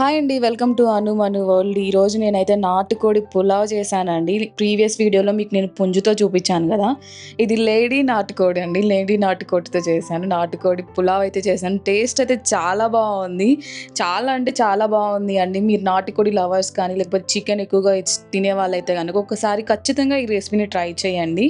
Hi అండి welcome to Anu Manu world ఈ రోజు నేనైతే నాటుకోడి పులావ్ చేశానండి. ప్రీవియస్ వీడియోలో మీకు నేను పుంజుతో చూపించాను కదా. ఇది లేడీ నాటుకోడి అండి. లేడీ నాటుకోడితో చేశాను. నాటుకోడి పులావ్ అయితే చేశాను. టేస్ట్ అయితే చాలా బాగుంది. చాలా అంటే చాలా బాగుంది అండి. మీరు నాటుకోడి లవర్స్ కానీ లేకపోతే చికెన్ ఎక్కువగా తినే వాళ్ళైతే కనుక ఒకసారి ఖచ్చితంగా ఈ రెసిపీని ట్రై చేయండి.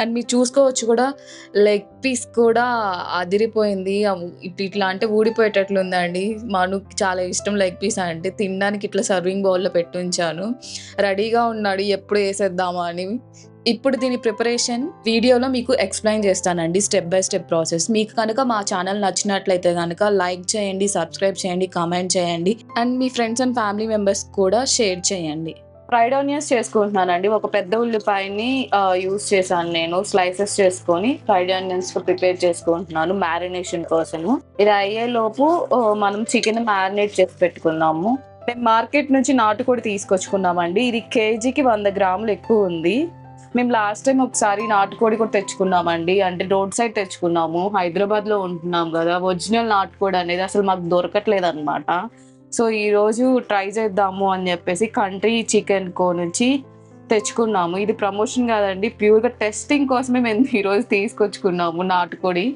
అండ్ మీరు చూసుకోవచ్చు కూడా లెగ్ పీస్ కూడా అదిరిపోయింది. ఇట్లా అంటే ఊడిపోయేటట్లు ఉందండి. చాలా ఇష్టం లైక్ లెగ్ పీస్ అంటే తినడానికి ఇట్లా సర్వింగ్ బౌల్లో పెట్టి ఉంచాను రెడీగా ఉన్నాడు ఎప్పుడు వేసేద్దామా అని. ఇప్పుడు దీని ప్రిపరేషన్ వీడియోలో మీకు ఎక్స్ప్లెయిన్ చేస్తానండి స్టెప్ బై స్టెప్ ప్రాసెస్ మీకు కనుక మా ఛానల్ నచ్చినట్లయితే కనుక లైక్ చేయండి సబ్స్క్రైబ్ చేయండి కామెంట్ చేయండి. అండ్ మీ ఫ్రెండ్స్ అండ్ ఫ్యామిలీ మెంబర్స్ కూడా షేర్ చేయండి. ఫ్రైడ్ ఆనియన్స్ చేసుకుంటున్నానండి. ఒక పెద్ద ఉల్లిపాయని యూస్ చేశాను నేను. స్లైసెస్ చేసుకొని ఫ్రైడ్ ఆనియన్స్ ప్రిపేర్ చేసుకుంటున్నాను మ్యారినేషన్ కోసము. ఇది అయ్యే లోపు మనం చికెన్ మ్యారినేట్ చేసి పెట్టుకున్నాము. మేము మార్కెట్ నుంచి నాటుకోడి తీసుకొచ్చుకున్నామండి. ఇది కేజీకి వంద గ్రాములు ఎక్కువ ఉంది. మేము లాస్ట్ టైం ఒకసారి నాటుకోడి కూడా తెచ్చుకున్నామండి. అంటే రోడ్ సైడ్ తెచ్చుకున్నాము. హైదరాబాద్లో ఉంటున్నాం కదా. ఒరిజినల్ నాటుకోడి అనేది అసలు మాకు దొరకట్లేదు అనమాట సో ఈరోజు ట్రై చేద్దాము అని చెప్పేసి కంట్రీ చికెన్ కో నుంచి తెచ్చుకున్నాము. ఇది ప్రమోషన్ కాదండి ప్యూర్గా టెస్టింగ్ కోసమే మేము ఈరోజు తీసుకొచ్చుకున్నాము నాటుకోడి.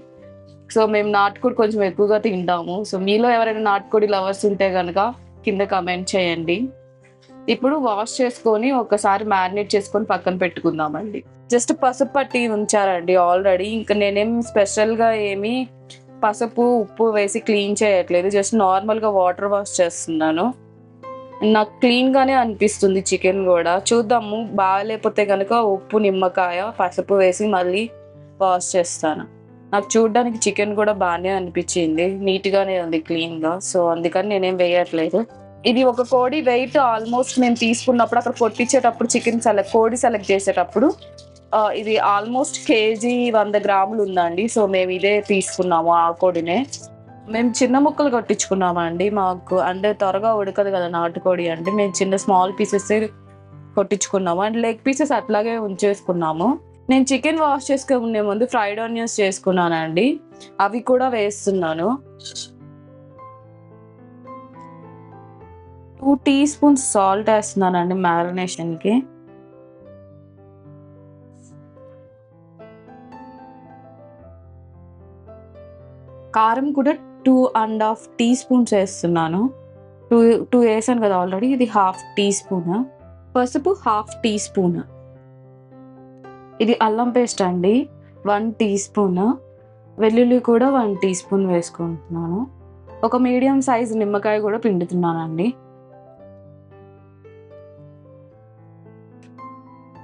సో మేము నాటుకోడి కొంచెం ఎక్కువగా తింటాము. సో మీలో ఎవరైనా నాటుకోడి లవర్స్ ఉంటే కనుక కింద కమెంట్ చేయండి. ఇప్పుడు వాష్ చేసుకొని ఒకసారి మ్యారినేట్ చేసుకొని పక్కన పెట్టుకుందామండి. జస్ట్ పసుపు పట్టి ఉంచారండి ఆల్రెడీ. ఇంకా నేనేం స్పెషల్గా ఏమీ పసుపు ఉప్పు వేసి క్లీన్ చేయట్లేదు. జస్ట్ నార్మల్గా వాటర్ వాష్ చేస్తున్నాను. నాకు క్లీన్గానే అనిపిస్తుంది చికెన్ కూడా. చూద్దాము. బాగాలేకపోతే కనుక ఉప్పు నిమ్మకాయ పసుపు వేసి మళ్ళీ వాష్ చేస్తాను. నాకు చూడడానికి చికెన్ కూడా బాగానే అనిపించింది. నీట్గానే ఉంది క్లీన్గా. సో అందుకని నేనేం వేయట్లేదు. ఇది ఒక కోడి వెయిట్ ఆల్మోస్ట్ మేము తీసుకున్నప్పుడు అక్కడ కొట్టించేటప్పుడు చికెన్ సెలెక్ట్ కోడి సెలెక్ట్ చేసేటప్పుడు ఇది ఆల్మోస్ట్ కేజీ వంద గ్రాములు ఉందండి. సో మేము ఇదే తీసుకున్నాము ఆ కోడినే. మేము చిన్న ముక్కలు కొట్టించుకున్నామండి మాకు? అంటే త్వరగా ఉడకదు కదా నాటుకోడి అంటే. మేము చిన్న స్మాల్ పీసెస్ కొట్టించుకున్నాము. అండ్ లెగ్ పీసెస్ అట్లాగే ఉంచేసుకున్నాము. నేను చికెన్ వాష్ చేసుకునే ముందు ఫ్రైడ్ ఆనియన్స్ చేసుకున్నానండి. అవి కూడా వేస్తున్నాను. టూ టీ స్పూన్స్ సాల్ట్ వేస్తున్నానండి మ్యారినేషన్కి కారం కూడా two and half teaspoons వేస్తున్నాను. టూ టూ వేసాను కదా ఆల్రెడీ ఇది హాఫ్ టీ స్పూన్. పసుపు హాఫ్ టీ స్పూన్. ఇది అల్లం పేస్ట్ అండి వన్ టీ స్పూన్. వెల్లుల్లి కూడా వన్ టీ స్పూన్ వేసుకుంటున్నాను. ఒక మీడియం సైజ్ నిమ్మకాయ కూడా పిండుతున్నానండి.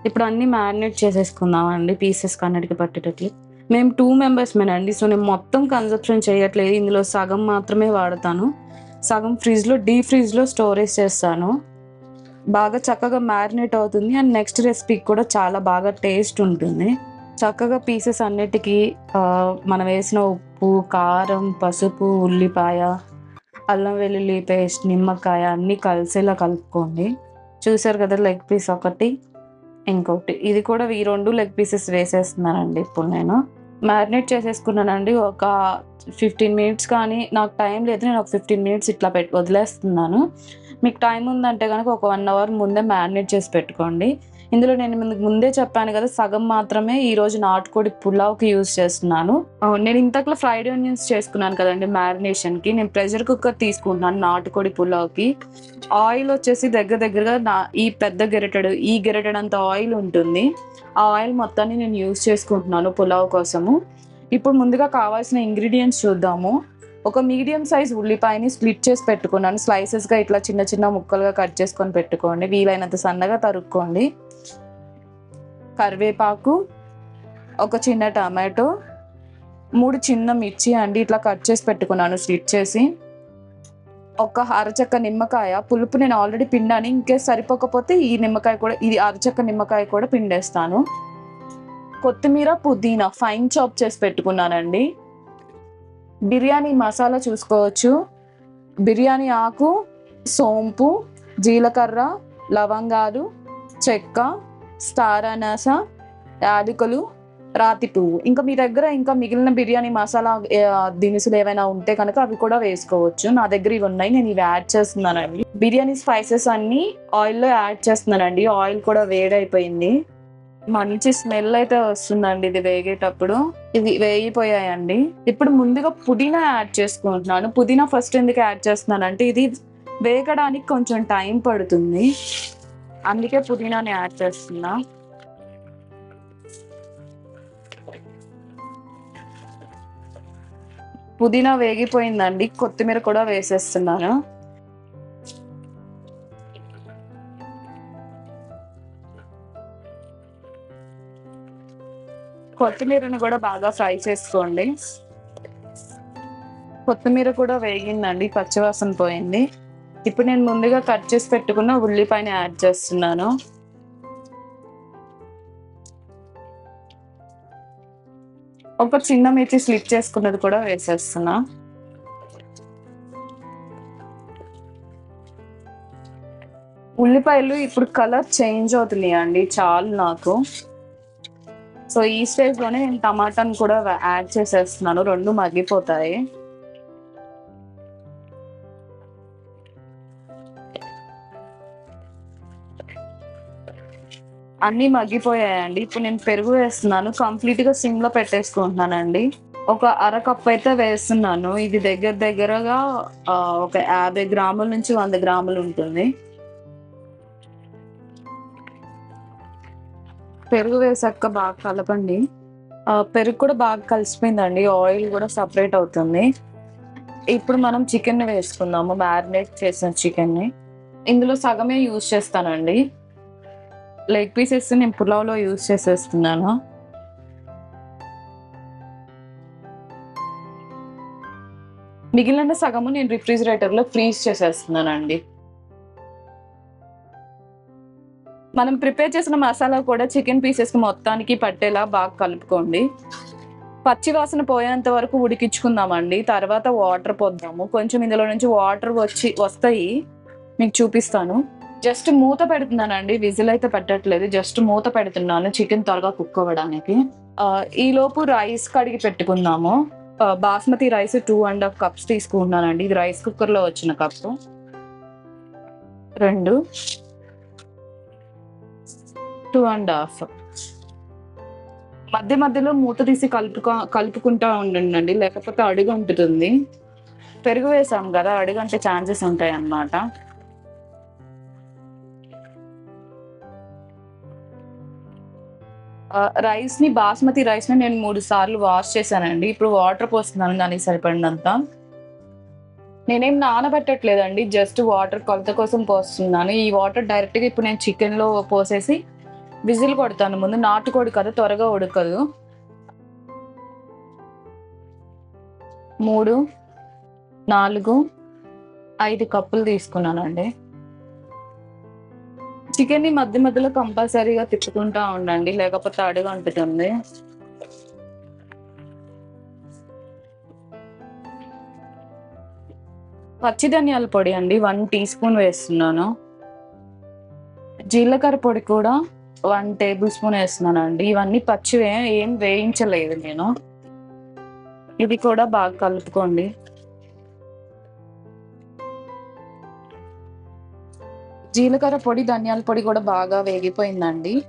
ఇప్పుడు అన్నీ మ్యారినేట్ చేసేసుకుందామండి పీసెస్ కన్నడికి పట్టేటట్లు మేము టూ మెంబర్స్మేనండి సో నేను మొత్తం కన్సప్షన్ చేయట్లేదు. ఇందులో సగం మాత్రమే వాడతాను. సగం ఫ్రిడ్జ్లో డీ ఫ్రిడ్జ్లో స్టోరేజ్ చేస్తాను. బాగా చక్కగా మ్యారినేట్ అవుతుంది. అండ్ నెక్స్ట్ రెసిపీకి కూడా చాలా బాగా టేస్ట్ ఉంటుంది. చక్కగా పీసెస్ అన్నిటికీ మనం వేసిన ఉప్పు కారం పసుపు ఉల్లిపాయ అల్లం వెల్లుల్లి పేస్ట్ నిమ్మకాయ అన్నీ కలిసేలా కలుపుకోండి. చూసారు కదా లెగ్ పీస్ ఒకటి ఇంకొకటి. ఇది కూడా ఈ రెండు లెగ్ పీసెస్ వేసేస్తున్నానండి. ఇప్పుడు నేను మ్యారినేట్ చేసేసుకున్నానండి. ఒక ఫిఫ్టీన్ మినిట్స్ కానీ నాకు టైం లేదు. నేను ఒక ఫిఫ్టీన్ మినిట్స్ ఇట్లా పెట్టి వదిలేస్తున్నాను. మీకు టైం ఉందంటే కనుక ఒక వన్ అవర్ ముందే మ్యారినేట్ చేసి పెట్టుకోండి. ఇందులో నేను మీకు ముందే చెప్పాను కదా సగం మాత్రమే ఈ రోజు నాటుకోడి పులావ్కి యూజ్ చేస్తున్నాను. నేను ఇంతకులో ఫ్రైడ్ ఆనియన్స్ చేసుకున్నాను కదండి మ్యారినేషన్కి. నేను ప్రెషర్ కుక్కర్ తీసుకుంటున్నాను నాటుకోడి పులావ్కి. ఆయిల్ వచ్చేసి దగ్గర దగ్గరగా నా ఈ పెద్ద గెరటెడు ఈ గెరెటెడ్ అంత ఆయిల్ ఉంటుంది. ఆ ఆయిల్ మొత్తాన్ని నేను యూజ్ చేసుకుంటున్నాను పులావ్ కోసము. ఇప్పుడు ముందుగా కావాల్సిన ఇంగ్రీడియంట్స్ చూద్దాము. ఒక మీడియం సైజ్ ఉల్లిపాయని స్ప్లిట్ చేసి పెట్టుకున్నాను. స్లైసెస్గా ఇట్లా చిన్న చిన్న ముక్కలుగా కట్ చేసుకొని పెట్టుకోండి. వీలైనంత సన్నగా తరుక్కోండి. కరివేపాకు ఒక చిన్న టమాటో మూడు చిన్న మిర్చి అండి ఇట్లా కట్ చేసి పెట్టుకున్నాను స్లిట్ చేసి. ఒక అరచక్క నిమ్మకాయ పులుపు నేను ఆల్రెడీ పిండాను. ఇంకే సరిపోకపోతే ఈ నిమ్మకాయ కూడా ఇది అరచక్క నిమ్మకాయ కూడా పిండేస్తాను. కొత్తిమీర పుదీనా ఫైన్ చాప్ చేసి పెట్టుకున్నానండి. బిర్యానీ మసాలా చూసుకోవచ్చు. బిర్యానీ ఆకు సోంపు జీలకర్ర లవంగాలు చెక్క స్టార్ అనాస యాలకులు రాతి పువ్వు. ఇంకా మీ దగ్గర ఇంకా మిగిలిన బిర్యానీ మసాలా దినుసులు ఏమైనా ఉంటే కనుక అవి కూడా వేసుకోవచ్చు. నా దగ్గర ఇవి ఉన్నాయి. నేను ఇవి యాడ్ చేస్తున్నానండి. బిర్యానీ స్పైసెస్ అన్నీ ఆయిల్లో యాడ్ చేస్తున్నానండి. ఆయిల్ కూడా వేడైపోయింది. మంచి స్మెల్ అయితే వస్తుందండి ఇది వేగేటప్పుడు. ఇది వేగిపోయాయండి. ఇప్పుడు ముందుగా పుదీనా యాడ్ చేసుకుంటున్నాను. పుదీనా ఫస్ట్ ఎందుకు యాడ్ చేస్తున్నాను అంటే ఇది వేగడానికి కొంచెం టైం పడుతుంది. అందుకే పుదీనాని యాడ్ చేస్తున్నా. పుదీనా వేగిపోయిందండి. కొత్తిమీర కూడా వేసేస్తున్నాను. కొత్తిమీరని కూడా బాగా ఫ్రై చేసుకోండి. కొత్తిమీర కూడా వేగిందండి పచ్చివాసన పోయింది. ఇప్పుడు నేను ముందుగా కట్ చేసి పెట్టుకున్న ఉల్లిపాయని యాడ్ చేస్తున్నాను. ఒక చిన్న మిర్చి స్లిప్ చేసుకున్నది కూడా వేసేస్తున్నా. ఉల్లిపాయలు ఇప్పుడు కలర్ చేంజ్ అవుతున్నాయి అండి చాలు నాకు. సో ఈ స్టేజ్లోనే నేను టమాటాని కూడా యాడ్ చేసేస్తున్నాను. రెండు మగ్గిపోతాయి. అన్ని మగ్గిపోయాయండి. ఇప్పుడు నేను పెరుగు వేస్తున్నాను. కంప్లీట్గా సిమ్లో పెట్టేసుకుంటున్నానండి. ఒక అర కప్ అయితే వేస్తున్నాను. ఇది దగ్గర దగ్గరగా ఒక యాభై గ్రాముల నుంచి వంద గ్రాములు ఉంటుంది. పెరుగు వేసాక బాగా కలపండి. పెరుగు కూడా బాగా కలిసిపోయిందండి. ఆయిల్ కూడా సపరేట్ అవుతుంది. ఇప్పుడు మనం చికెన్ వేసుకుందాము. మ్యారినేట్ చేసిన చికెన్ని ఇందులో సగమే యూజ్ చేస్తానండి. లెగ్ పీసెస్ నేను పులావ్లో యూజ్ చేసేస్తున్నాను. మిగిలిన సగము నేను రిఫ్రిజిరేటర్లో ఫ్రీజ్ చేసేస్తున్నానండి. మనం ప్రిపేర్ చేసిన మసాలా కూడా చికెన్ పీసెస్కి మొత్తానికి పట్టేలా బాగా కలుపుకోండి. పచ్చి వాసన పోయేంత వరకు ఉడికించుకుందామండి. తర్వాత వాటర్ పోద్దాము. కొంచెం ఇందులో నుంచి వాటర్ వచ్చి వస్తాయి. మీకు చూపిస్తాను. జస్ట్ మూత పెడుతున్నానండి. విజిల్ అయితే పెట్టట్లేదు. జస్ట్ మూత పెడుతున్నాను. చికెన్ త్వరగా కుక్ అవ్వడానికి. రైస్ కడిగి పెట్టుకుందాము. Basmati rice two and half cups తీసుకుంటున్నానండి. ఇది రైస్ కుక్కర్లో వచ్చిన కప్పు రెండు. టూ అండ్ హాఫ్ మధ్య మధ్యలో మూత తీసి కలుపుకో కలుపుకుంటా ఉండండి. లేకపోతే అడుగు ఉంటుంది. పెరుగు వేసాం కదా అడుగు అంటే ఛాన్సెస్ ఉంటాయి అన్నమాట రైస్ని బాస్మతి రైస్ని నేను మూడు సార్లు వాష్ చేశానండి. ఇప్పుడు వాటర్ పోస్తున్నాను దానికి సరిపడినంత. నేనేం నానబెట్టట్లేదండి. జస్ట్ వాటర్ కొలత కోసం పోస్తున్నాను. ఈ వాటర్ డైరెక్ట్గా ఇప్పుడు నేను చికెన్లో పోసేసి విజిల్ కొడతాను. ముందు నాటుకోడి కదా త్వరగా ఉడకదు. మూడు నాలుగు ఐదు కప్పులు తీసుకున్నానండి. చికెన్ని మధ్య మధ్యలో కంపల్సరీగా తిప్పుకుంటా ఉండండి. లేకపోతే అడుగు అంటుతుంది. పచ్చి ధనియాల పొడి అండి. వన్ టీ స్పూన్ వేస్తున్నాను. జీలకర్ర పొడి కూడా వన్ టేబుల్ స్పూన్ వేస్తున్నాను అండి ఇవన్నీ పచ్చివే ఏం వేయించలేదు నేను. ఇది కూడా బాగా కలుపుకోండి. జీలకర్ర పొడి ధనియాల పొడి కూడా బాగా వేగిపోయిందండి.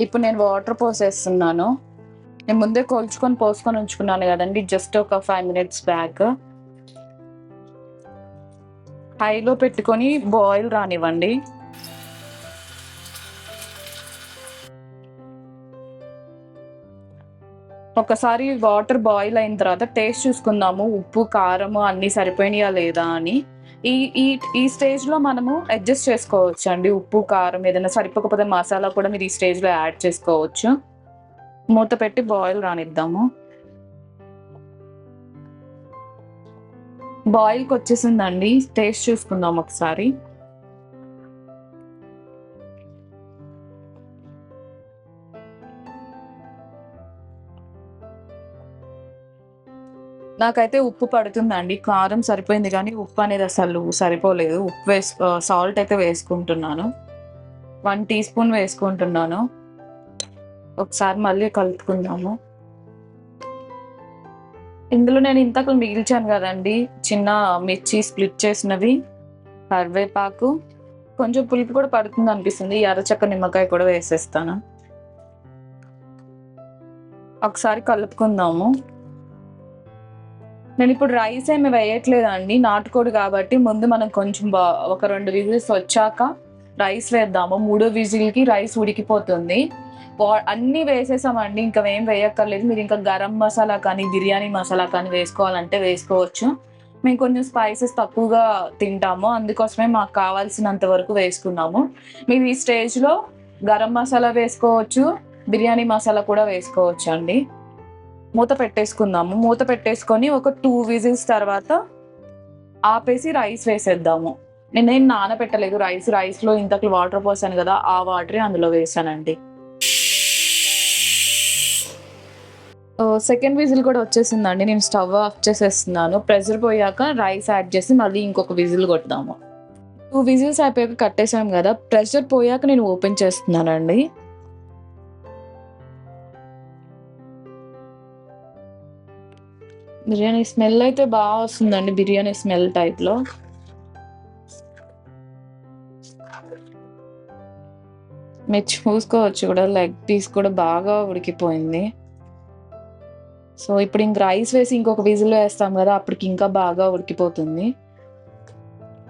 ఇప్పుడు నేను వాటర్ పోసేస్తున్నాను. నేను ముందే కోల్చుకొని పోసుకొని ఉంచుకున్నాను కదండి. జస్ట్ ఒక ఫైవ్ మినిట్స్ బ్యాక్. హైలో పెట్టుకొని బాయిల్ రానివ్వండి. ఒకసారి వాటర్ బాయిల్ అయిన తర్వాత టేస్ట్ చూసుకుందాము. ఉప్పు కారము అన్ని సరిపోయినాయా లేదా అని. ఈ ఈ ఈ స్టేజ్లో మనము అడ్జస్ట్ చేసుకోవచ్చు అండి ఉప్పు కారం ఏదైనా సరిపోకపోతే మసాలా కూడా మీరు ఈ స్టేజ్లో యాడ్ చేసుకోవచ్చు. మూత పెట్టి బాయిల్ రానిద్దాము. బాయిల్కి వచ్చేసిందండి. టేస్ట్ చూసుకుందాం ఒకసారి. నాకైతే ఉప్పు పడుతుందండి. కారం సరిపోయింది కానీ ఉప్పు అనేది అసలు సరిపోలేదు. ఉప్పు వేసు సాల్ట్ అయితే వేసుకుంటున్నాను. వన్ టీ స్పూన్ వేసుకుంటున్నాను. ఒకసారి మళ్ళీ కలుపుకుందాము. ఇందులో నేను ఇంతకు మిగిల్చాను కదండి. చిన్న మిర్చి స్ప్లిట్ చేసినవి. కరివేపాకు. కొంచెం పులుపు కూడా పడుతుంది అనిపిస్తుంది. ఎర్రచక్క నిమ్మకాయ కూడా వేసేస్తాను. ఒకసారి కలుపుకుందాము. నేను ఇప్పుడు రైస్ ఏమి వేయట్లేదండి నాటుకోడి కాబట్టి ముందు మనం కొంచెం బా ఒక రెండు విజిల్స్ వచ్చాక రైస్ వేద్దాము. మూడో విజిల్కి రైస్ ఉడికిపోతుంది. వా- అన్నీ వేసేసామండి ఇంకా ఏం వేయక్కర్లేదు. మీరు ఇంకా గరం మసాలా కానీ బిర్యానీ మసాలా కానీ వేసుకోవాలంటే వేసుకోవచ్చు. మేము కొంచెం స్పైసెస్ తక్కువగా తింటాము. అందుకోసమే మాకు కావాల్సినంత వరకు వేసుకున్నాము. మీరు ఈ స్టేజ్లో గరం మసాలా వేసుకోవచ్చు బిర్యానీ మసాలా కూడా వేసుకోవచ్చు అండి మూత పెట్టేసుకుందాము. మూత పెట్టేసుకొని ఒక టూ విజిల్స్ తర్వాత ఆపేసి రైస్ వేసేద్దాము. నేనేం నానబెట్టలేదు. రైస్ రైస్లో ఇంతకు వాటర్ పోసాను కదా ఆ వాటరే అందులో వేసానండి. సెకండ్ విజిల్ కూడా వచ్చేసిందండి. నేను స్టవ్ ఆఫ్ చేసేస్తున్నాను. ప్రెషర్ పోయాక రైస్ యాడ్ చేసి మళ్ళీ ఇంకొక విజిల్ కొడదాము. టూ విజిల్స్ అయిపోయాక కట్టేసాం కదా. ప్రెషర్ పోయాక నేను ఓపెన్ చేస్తున్నానండి. బిర్యానీ స్మెల్ అయితే బాగా వస్తుందండి బిర్యానీ స్మెల్ టైప్లో మీరు చూసుకోవచ్చు కూడా లెగ్ పీస్ కూడా బాగా ఉడికిపోయింది. సో ఇప్పుడు ఇంక రైస్ వేసి ఇంకొక విజిల్ వేస్తాం కదా అప్పటికి ఇంకా బాగా ఉడికిపోతుంది.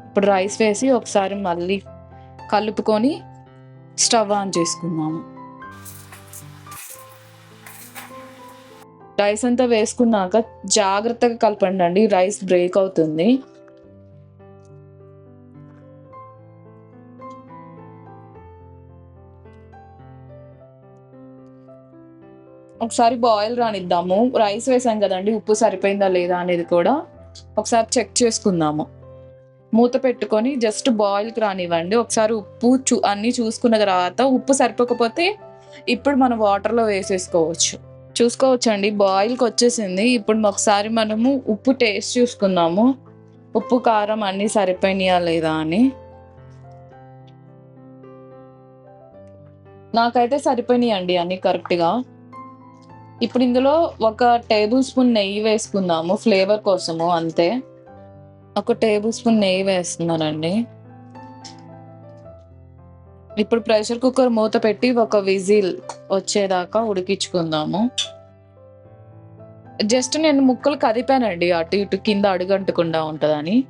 ఇప్పుడు రైస్ వేసి ఒకసారి మళ్ళీ కలుపుకొని స్టవ్ ఆన్ చేసుకుందాము. రైస్ అంతా వేసుకున్నాక జాగ్రత్తగా కలపండి అండి రైస్ బ్రేక్ అవుతుంది. ఒకసారి బాయిల్ రానిద్దాము. రైస్ వేసాం కదండి ఉప్పు సరిపోయిందా లేదా అనేది కూడా ఒకసారి చెక్ చేసుకుందాము. మూత పెట్టుకొని జస్ట్ బాయిల్కి రానివ్వండి. ఒకసారి ఉప్పు చూ అన్నీ చూసుకున్న తర్వాత ఉప్పు సరిపోకపోతే ఇప్పుడు మనం వాటర్లో వేసేసుకోవచ్చు. చూసుకోవచ్చండి. బాయిల్కి వచ్చేసింది ఇప్పుడు ఒకసారి మనము ఉప్పు టేస్ట్ చూసుకుందాము. ఉప్పు కారం అన్నీ సరిపోయినాయా లేదా అని. నాకైతే సరిపోయినాయి అండి అన్నీ కరెక్ట్గా. ఇప్పుడు ఇందులో ఒక టేబుల్ స్పూన్ నెయ్యి వేసుకుందాము ఫ్లేవర్ కోసము అంతే. ఒక టేబుల్ స్పూన్ నెయ్యి వేస్తున్నానండి. ఇప్పుడు ప్రెషర్ కుక్కర్ మూత పెట్టి ఒక విజిల్ వచ్చేదాకా ఉడికించుకుందాము. జస్ట్ నేను ముక్కలు కదిపానండి అటు ఇటు కింద అడుగంటకుండా ఉంటుందని.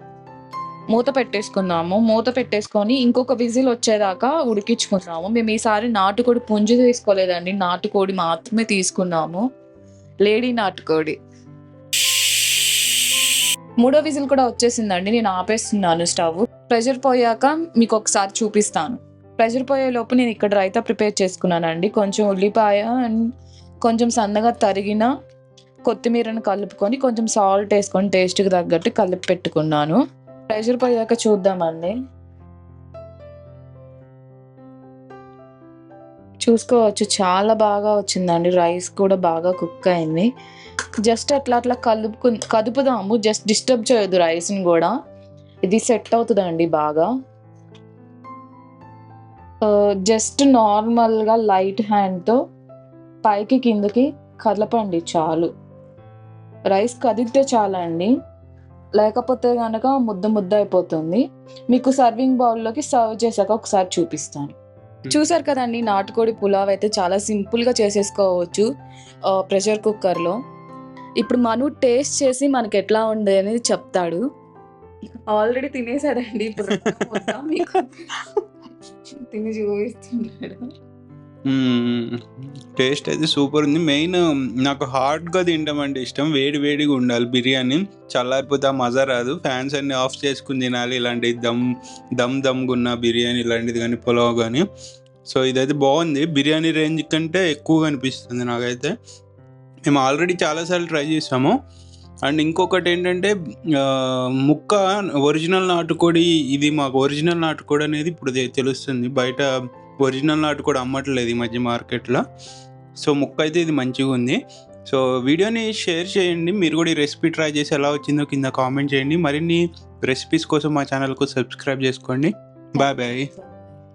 మూత పెట్టేసుకుందాము. మూత పెట్టేసుకొని ఇంకొక విజిల్ వచ్చేదాకా ఉడికించుకుందాము. మేము ఈసారి నాటుకోడి పుంజు తీసుకోలేదండి. నాటుకోడి మాత్రమే తీసుకున్నాము. లేడీ నాటుకోడి. మూడో విజిల్ కూడా వచ్చేసిందండి. నేను ఆపేస్తున్నాను స్టవ్. ప్రెషర్ పోయాక మీకు ఒకసారి చూపిస్తాను. ప్రెషర్ పోయే లోపు నేను ఇక్కడ రైతా ప్రిపేర్ చేసుకున్నానండి. కొంచెం ఉల్లిపాయ అండ్ కొంచెం సన్నగా తరిగిన కొత్తిమీరను కలుపుకొని కొంచెం సాల్ట్ వేసుకొని టేస్ట్కి తగ్గట్టు కలిపి పెట్టుకున్నాను. ప్రెషర్ పోయాక చూద్దామండి. చూసుకోవచ్చు చాలా బాగా వచ్చిందండి. రైస్ కూడా బాగా కుక్ అయింది. జస్ట్ అట్లా అట్లా కలుపుకు కదుపుదాము. జస్ట్ డిస్టర్బ్ చేయొద్దు రైస్ని కూడా. ఇది సెట్ అవుతుందండి బాగా. జస్ట్ నార్మల్గా లైట్ హ్యాండ్తో పైకి కిందకి కదలపండి చాలు. రైస్ కదిలితే చాలా అండి లేకపోతే కనుక ముద్ద ముద్ద అయిపోతుంది. మీకు సర్వింగ్ బౌల్లోకి సర్వ్ చేశాక ఒకసారి చూపిస్తాను. చూసారు కదండి నాటుకోడి పులావ్ అయితే చాలా సింపుల్గా చేసేసుకోవచ్చు ప్రెషర్ కుక్కర్లో ఇప్పుడు మను టేస్ట్ చేసి మనకి ఎట్లా ఉంది అనేది చెప్తాడు. ఆల్రెడీ తినేసాడండి ఇప్పుడు మీకు. తిని చూపిస్తున్నాడు టేస్ట్ అయితే సూపర్ ఉంది. మెయిన్ నాకు హాట్గా తింటామంటే ఇష్టం. వేడి వేడిగా ఉండాలి. బిర్యానీ చల్లారిపోతే ఆ మజా రాదు. ఫ్యాన్స్ అన్ని ఆఫ్ చేసుకుని తినాలి. ఇలాంటి దమ్ దమ్ దమ్గా ఉన్న బిర్యానీ ఇలాంటిది కానీ పులావ్ కానీ. సో ఇదైతే బాగుంది. బిర్యానీ రేంజ్ కంటే ఎక్కువగా అనిపిస్తుంది నాకైతే. మేము ఆల్రెడీ చాలాసార్లు ట్రై చేసాము. అండ్ ఇంకొకటి ఏంటంటే ముక్క ఒరిజినల్ నాటుకోడి ఇది మాకు ఒరిజినల్ నాటుకోడి అనేది ఇప్పుడు తెలుస్తుంది. బయట ఒరిజినల్ నాటుకోడి అమ్మట్లేదు ఈ మధ్య మార్కెట్లో. సో ముక్క అయితే ఇది మంచిగా ఉంది. సో వీడియోని షేర్ చేయండి. మీరు కూడా ఈ రెసిపీ ట్రై చేసి ఎలా వచ్చిందో కింద కామెంట్ చేయండి. మరిన్ని రెసిపీస్ కోసం మా ఛానల్కు సబ్స్క్రైబ్ చేసుకోండి. Bye bye.